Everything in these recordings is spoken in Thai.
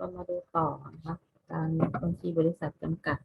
เรามาดูต่อนะคะการบัญชีบริษัทจำกัด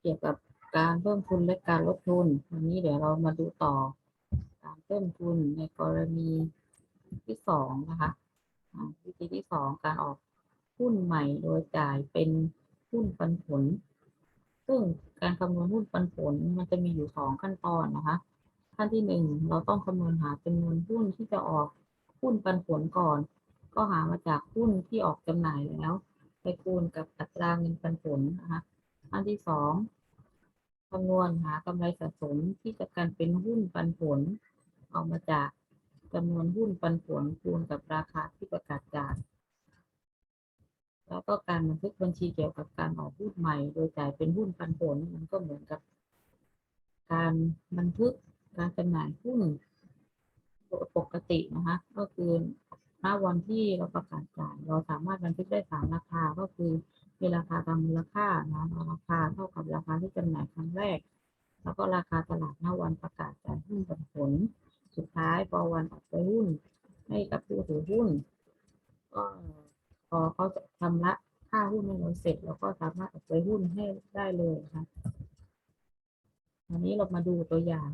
เกี่ยวกับการเพิ่มทุนและการลดทุนวันนี้เดี๋ยวเรามาดูต่อ การเพิ่มทุนในกรณีที่สองนะคะวิธีที่สองการออกหุ้นใหม่โดยจ่ายเป็นหุ้นปันผล ซึ่งการคำนวณหุ้นปันผลมันจะมีอยู่สองขั้นตอนนะคะ ขั้นที่หนึ่งเราต้องคำนวณหาจำนวนหุ้นที่จะออกหุ้นปันผลก่อน ก็หามาจากหุ้นที่ออกจำหน่ายแล้วไปคูณกับอัตราเงินปันผลนะคะอันที่สองคำนวณหากำไรสะสมที่จะกันเป็นหุ้นปันผลออกมาจากจำนวนหุ้นปันผลคูณกับราคาที่ประกาศจ่ายแล้วก็การบันทึกบัญชีเกี่ยวกับการออกหุ้นใหม่ โดยจ่ายเป็นหุ้นปันผลมันก็เหมือนกับ การบันทึกการจำหน่ายหุ้นปกตินะคะ ก็คือ ณวันที่เราประกาศจ่าย เราสามารถบันทึกได้สามราคาก็คือมีราคาตามมูลค่านะราคาเท่ากับราคาที่จำหน่ายครั้งแรก แล้วก็ราคาตลาดณวันประกาศจ่ายหุ้นผลสุดท้ายพอวันออกไปหุ้น ให้กับผู้ถือหุ้นก็พอเขาจะชำระค่าหุ้นให้เราเสร็จเราก็สามารถออกไปหุ้นให้ได้เลยนะคะวันนี้เรามาดูตัวอย่าง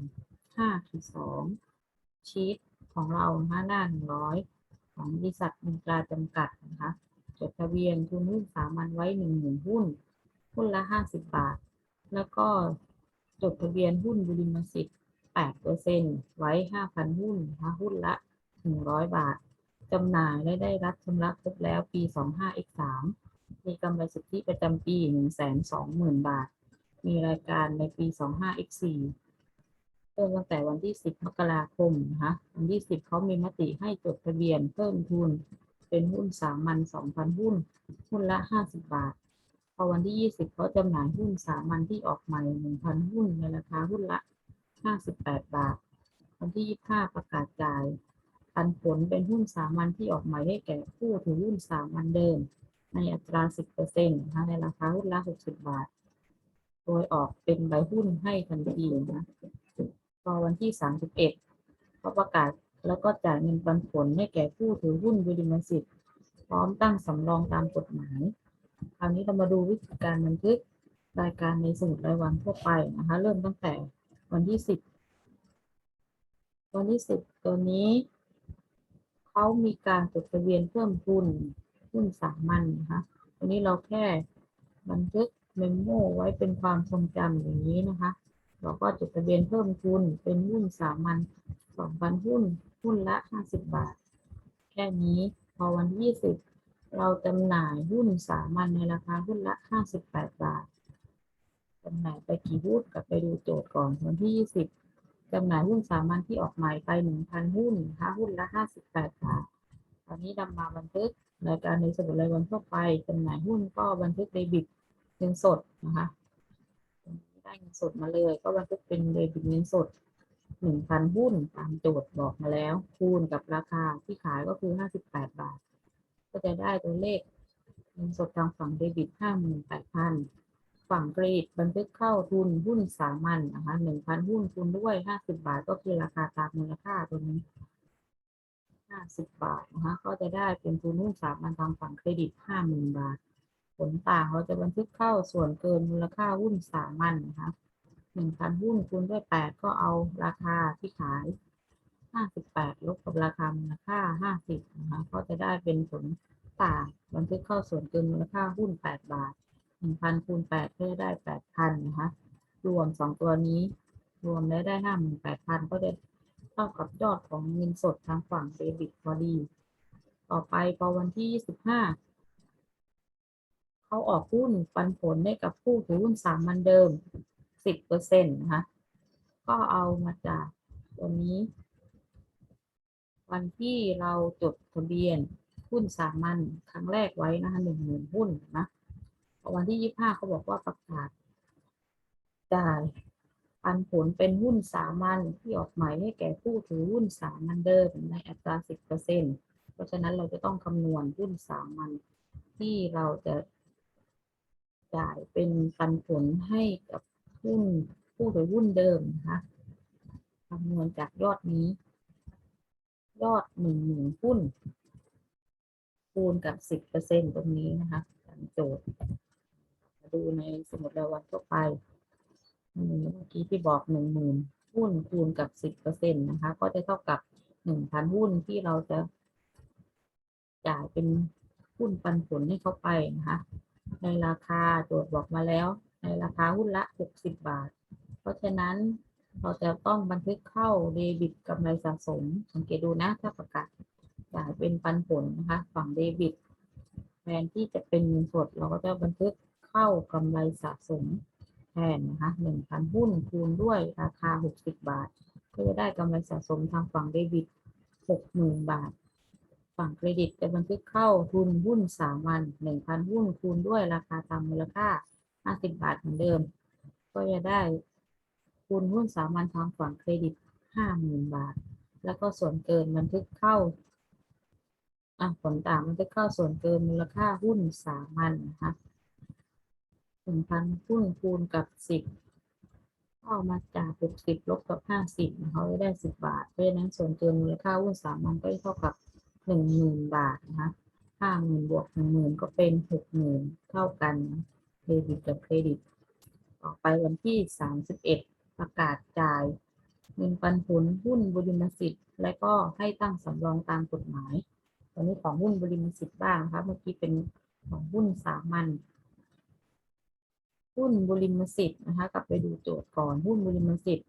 5.2ชีตของเราหนะคะหน้า100 ของบริษัทมินตราจำกัดนะคะจดทะเบียนทุนหุ้นสามัญไว้หนึ่งหมื่นหุ้น หุ้นละห้าสิบบาท แล้วก็จดทะเบียนหุ้นบุริมสิทธิ์แปดเปอร์เซ็นไว้ห้าพันหุ้นนะคะหุ้นละหนึ่งร้อยบาทจำหน่ายและได้รับชำระครบแล้วปีสองห้า x สามมีกำไรสุทธิประจำปีหนึ่งแสนสองหมื่นบาท มีรายการในปีสองห้า x สี่ เริ่มตั้งแต่วันที่สิบมกราคมนะคะวันที่สิบเขามีมติให้จดทะเบียนเพิ่มทุนเป็นหุ้นสามัญสองพันหุ้น หุ้นละห้าสิบบาท พอวันที่ยี่สิบเขาจำหน่ายหุ้นสามัญที่ออกใหม่หนึ่งพันหุ้นในราคาหุ้นละห้าสิบแปดบาท วันที่ยี่ห้าประกาศจ่าย ปันผลเป็นหุ้นสามัญที่ออกใหม่ให้แก่ผู้ถือหุ้นสามัญเดิม ในอัตราสิบเปอร์เซ็นต์นะคะในราคาหุ้นละหกสิบบาท โดยออกเป็นใบหุ้นให้ทันทีนะ พอวันที่สามสิบเอ็ดเขาประกาศแล้วก็จ่ายเงินปันผลให้แก่ผู้ถือหุ้นบริมสิทธิ์พร้อมตั้งสำรองตามกฎหมาย คราวนี้เรามาดูวิธีการบันทึกรายการในสมุดรายวันทั่วไปนะคะ เริ่มตั้งแต่วันที่สิบวันที่สิบตัวนี้เขามีการจดทะเบียนเพิ่มทุนหุ้นสามัญนะคะตัวนี้เราแค่บันทึกเมมโมไว้เป็นความทรงจำอย่างนี้นะคะ เราก็จดทะเบียนเพิ่มทุนเป็นหุ้นสามัญสองพันหุ้น หุ้นละห้าสิบบาท แค่นี้พอวันที่ยี่สิบเราจำหน่ายหุ้นสามัญในราคาหุ้นละห้าสิบแปดบาทจำหน่ายไปกี่หุ้นกลับไปดูโจทย์ก่อนวันที่ยี่สิบจำหน่ายหุ้นสามัญที่ออกใหม่ไปหนึ่งพันหุ้นนะคะหุ้นละห้าสิบแปดบาทตอนนี้นำมาบันทึกรายการในสมุดรายวันทั่วไปจำหน่ายหุ้นก็บันทึกเดบิตเงินสดนะคะ ได้เงินสดมาเลย ก็บันทึกเป็นเดบิตเงินสดหนึ่งพันหุ้นตามโจทย์บอกมาแล้ว คูณกับราคาที่ขายก็คือห้าสิบแปดบาท ก็จะได้ตัวเลขเงินสดทางฝั่งเดบิตห้าหมื่นแปดพันฝั่งเครดิตบันทึกเข้าทุนหุ้นสามัญนะคะหนึ่งพันหุ้นคูณด้วยห้าสิบาทก็คือราคาตามมูลค่าตัวนี้ห้าสิบบาทนะคะก็จะได้เป็นทุนหุ้นสามัญทางฝั่งเครดิตห้าหมื่นบาท ผลต่างเราจะบันทึกเข้าส่วนเกินมูลค่าหุ้นสามัญนะคะหนึ่งพันหุ้นคูณด้วยแปดก็เอาราคาที่ขายห้าสิบแปดลบกับราคามูลค่าห้าสิบนะคะก็จะได้เป็นผลต่างบันทึกเข้าส่วนเกินมูลค่าหุ้นแปดบาทหนึ่งพันคูณแปดก็จะได้แปดพันนะคะรวมสองตัวนี้ รวมแล้วได้ห้าหมื่นแปดพันก็จะเท่ากับยอดของเงินสดทางฝั่งเดบิตพอดี ต่อไปพอวันที่ยี่สิบห้า เขาออกหุ้นปันผลให้กับผู้ถือหุ้นสามัญเดิมสิบเปอร์เซ็นต์นะคะ ก็เอามาจากตัวนี้ วันที่เราจดทะเบียนหุ้นสามัญครั้งแรกไว้นะคะหนึ่งหมื่นหุ้นนะวันที่ยี่ห้าเขาบอกว่าประกาศจ่ายปันผลเป็นหุ้นสามัญที่ออกหมายให้แก่ผู้ถือหุ้นสามัญเดิมในอัตราสิบเปอร์เซ็นต์เพราะฉะนั้นเราจะต้องคำนวณหุ้นสามัญที่เราจะ จ่ายเป็นปันผลให้กับหุ้นผู้ถือหุ้นเดิมนะคะคำนวณจากยอดนี้ ยอดหนึ่งหมื่นหุ้น คูณกับสิบเปอร์เซ็นตรงนี้นะคะตามโจทย์ มาดูในสมุดรายวันทั่วไปอืมเมื่อกี้ที่บอกหนึ่งหมื่นหุ้นคูณกับสิบเปอร์เซ็นต์นะคะ ก็จะเท่ากับหนึ่งพันหุ้นที่เราจะจ่ายเป็นหุ้นปันผลให้เขาไปนะคะ ในราคาโจทย์บอกมาแล้ว ในราคาหุ้นละหกสิบบาท เพราะฉะนั้นเราจะต้องบันทึกเข้าเดบิตกำไรสะสม สังเกตดูนะ ถ้าประกาศจ่ายเป็นปันผลนะคะ ฝั่งเดบิตแทนที่จะเป็นเงินสดเราก็จะบันทึกเข้ากำไรสะสมแทนนะคะหนึ่งพันหุ้นคูณด้วยราคาหกสิบบาท ก็จะได้กำไรสะสมทางฝั่งเดบิตหกหมื่นบาท ฝั่งเครดิตจะบันทึกเข้าทุนหุ้นสามวันหนึ่งพันหุ้นคูณด้วยราคาตามมูลค่าห้าสิบบาทเหมือนเดิม ก็จะได้คูณหุ้นสามวันทางฝั่งเครดิตห้าหมื่นบาท แล้วก็ส่วนเกินบันทึกเข้าอะผลต่างบันทึกเข้าส่วนเกินมูลค่าหุ้นสามันนะคะหนึ่งพันหุ้นคูณกับสิบเอามาจากหกสิบลบกับห้าสิบเขาจะได้สิบบาท เพราะฉะนั้นส่วนเกินมูลค่าหุ้นสามันก็เท่ากับ หนึ่งหมื่นบาทนะคะห้าหมื่นบวกหนึ่งหมื่นก็เป็นหกหมื่นเท่ากันเครดิตกับเครดิต ต่อไปวันที่สามสิบเอ็ดประกาศจ่าย เงินปันผลหุ้นบริมสิทธิ์ และก็ให้ตั้งสำรองตามกฎหมายตอนนี้ของหุ้นบริมสิทธิ์บ้างนะคะเมื่อกี้เป็นของหุ้นสามัญหุ้นบริมสิทธิ์นะคะ กลับไปดูโจทย์ก่อนหุ้นบริมสิทธิ์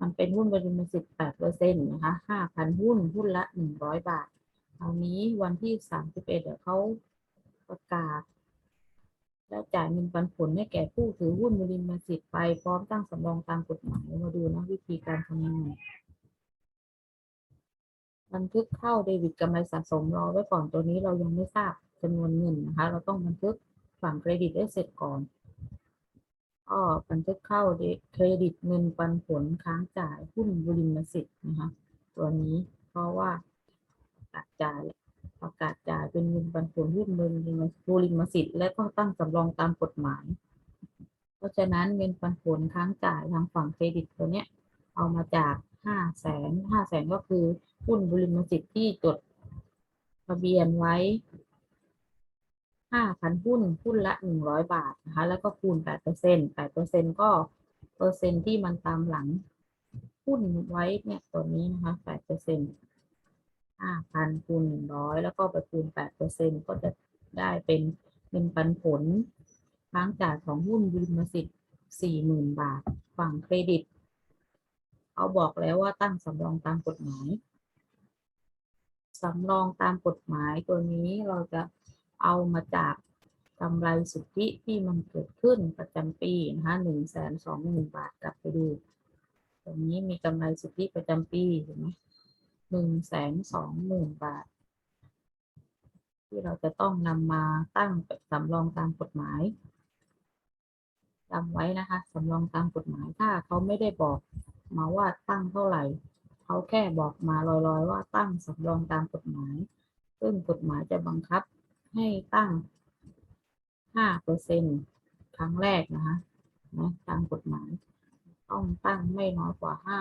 มันเป็นหุ้นบริมสิทธิ์แปดเปอร์เซ็นต์นะคะห้าพันหุ้นหุ้นละหนึ่งร้อยบาท คราวนี้วันที่สามสิบเอ็ดเขาประกาศ และจ่ายเงินปันผลให้แก่ผู้ถือหุ้นบริมสิทธิ์ไปพร้อมตั้งสำรองตามกฎหมายมาดูนะวิธีการทำยังไงบันทึกเข้าเดบิตกำไรสะสมรอไว้ก่อนตัวนี้เรายังไม่ทราบจำนวนเงินนะคะ เราต้องบันทึกฝั่งเครดิตให้เสร็จก่อนก็บันทึกเข้าเครดิตเงินปันผลค้างจ่ายหุ้นบริมสิทธิ์นะคะ ตัวนี้เพราะว่า กาศจ่ายประกาศจ่ายเป็นเงินปันผลหุ้นบริมบริมสิทธิ์และก็ตั้งสำรองตามกฎหมาย เพราะฉะนั้นเงินปันผลค้างจ่ายทางฝั่งเครดิตตัวเนี้ยเอามาจากห้าแสนห้าแสนก็คือหุ้นบริมสิทธิ์ที่จดทะเบียนไว้ห้าพันหุ้นหุ้นละหนึ่งร้อยบาทนะคะแล้วก็คูณแปดเปอร์เซ็นต์แปดเปอร์เซ็นต์ก็เปอร์เซ็นต์ที่มันตามหลังหุ้นไว้เนี่ยตัวนี้นะคะแปดเปอร์เซ็นต์ ห้าพันคูณหนึ่งร้อยแล้วก็ไปคูณแปดเปอร์เซ็นก็จะได้เป็นเงินปันผลค้างจ่ายของหุ้นบริมสิทธิ์สี่หมื่นบาทฝั่งเครดิตเขาบอกแล้วว่าตั้งสำรองตามกฎหมายสำรองตามกฎหมายตัวนี้เราจะเอามาจากกำไรสุทธิที่มันเกิดขึ้นประจำปีนะคะหนึ่งแสนสองหมื่นบาทกลับไปดู ตรงนี้มีกำไรสุทธิประจำปีเห็นไหม หนึ่งแสนสองหมื่นบาท ที่เราจะต้องนำมาตั้งสำรองตามกฎหมายจำไว้นะคะสำรองตามกฎหมายถ้าเขาไม่ได้บอกมาว่าตั้งเท่าไหร่เขาแค่บอกมาลอยๆ ว่าตั้งสำรองตามกฎหมาย ซึ่งกฎหมายจะบังคับให้ตั้งห้าเปอร์เซ็นครั้งแรกนะคะนะตามกฎหมาย ต้องตั้งไม่น้อยกว่าห้า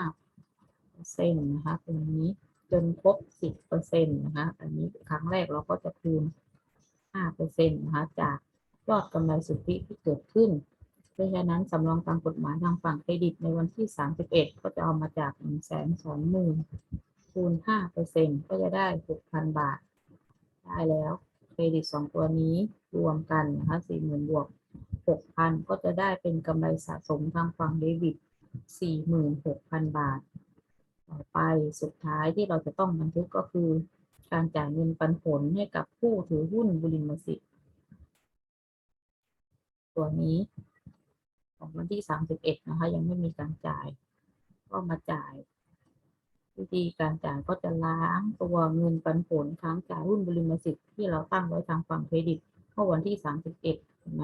เปอร์เซ็นนะคะตรงนี้ จนครบสิบเปอร์เซ็นต์นะคะ อันนี้ครั้งแรกเราก็จะคูณห้าเปอร์เซ็นต์นะคะ จากยอดกำไรสุทธิที่เกิดขึ้น เพราะฉะนั้นสำรองตามกฎหมายทางฝั่งเครดิตในวันที่31ก็จะเอามาจาก1 2 0 0 0 0คูณ5เปอร์เซ็นต์ก็จะได้6,000บาท ได้แล้วเครดิต2ตัวนี้รวมกันนะคะ40,000บวก6,000ก็จะได้เป็นกำไรสะสมทางฝั่งเดบิต46,000บาท ต่อไปสุดท้ายที่เราจะต้องบันทึกก็คือ การจ่ายเงินปันผลให้กับผู้ถือหุ้นบุริมสิทธิ์ตัวนี้ ของวันที่ 31 นะคะ ยังไม่มีการจ่าย ก็มาจ่าย วิธีการจ่ายก็จะล้างตัวเงินปันผลค้างจ่ายหุ้นบริมสิทธิ์ที่เราตั้งไว้ทางฝั่งเครดิตเมื่อวันที่ 31เห็นไหม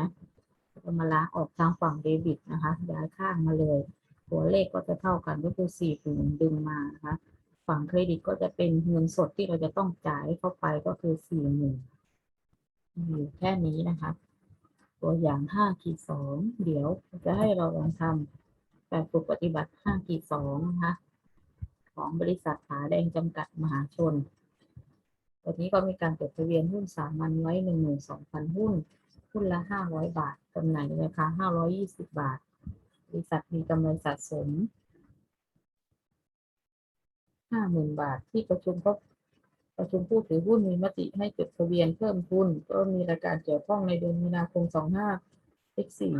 จะมาล้างออกทางฝั่งเดบิตนะคะย้ายข้างมาเลย ตัวเลขก็จะเท่ากันก็คือ4ถึงดึงมานะคะฝั่งเครดิตก็จะเป็นเงินสดที่เราจะต้องจ่ายเข้าไปก็คือ4 0,000อยู่แค่นี้นะคะ ตัวอย่าง5ขีด2เดี๋ยวจะให้เราลองทำแบบฝึกปฏิบัติ5ขีด2นะคะของบริษัทผาแดงจำกัดมหาชนตวันนี้ก็มีการจดทะเบียนหุ้นสามัญไว้หนึ่งหมื่นสองพันหุ้น หุ้นละห้าร้อยบาทจำหน่ายในราคาห้าร้อยยี่สิบบาท บริษัทมีกำไรสะสมห้าหมื่นบาทที่ประชุมก็ประชุมผู้ถือหุ้นมีมติให้จดทะเบียนเพิ่มทุน ก็มีรายการเกี่ยวข้องในเดือนมีนาคมสองห้าเลขสี่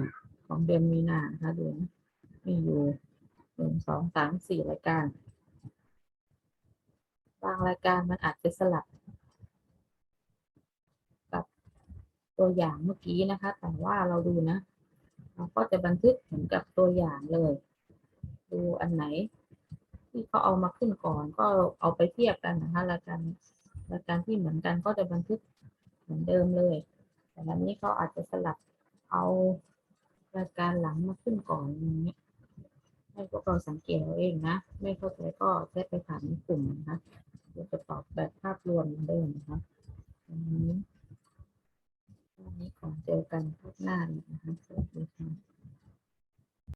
ของเดือนมีนานะคะเดือนมีอยู่หนึ่งสองสามสี่รายการ บางรายการมันอาจจะสลับ กับตัวอย่างเมื่อกี้นะคะ แต่ว่าเราดูนะ เราก็จะบันทึกเหมือนกับตัวอย่างเลย ดูอันไหน ที่เขาเอามาขึ้นก่อนก็เอาไปเทียบกันนะคะรายการรายการที่เหมือนกันก็จะบันทึกเหมือนเดิมเลย แต่อันนี้เขาอาจจะสลับเอารายการหลังมาขึ้นก่อนอย่างนี้ให้พวกเราสังเกตเอาเองนะ ไม่เข้าใจก็แจ้ไปถามในกลุ่มนะคะเราจะตอบแบบภาพรวมเหมือนเดิมนะคะ วันนี้ขอเจอกันพบหน้านะคะสวัสดีค่ะ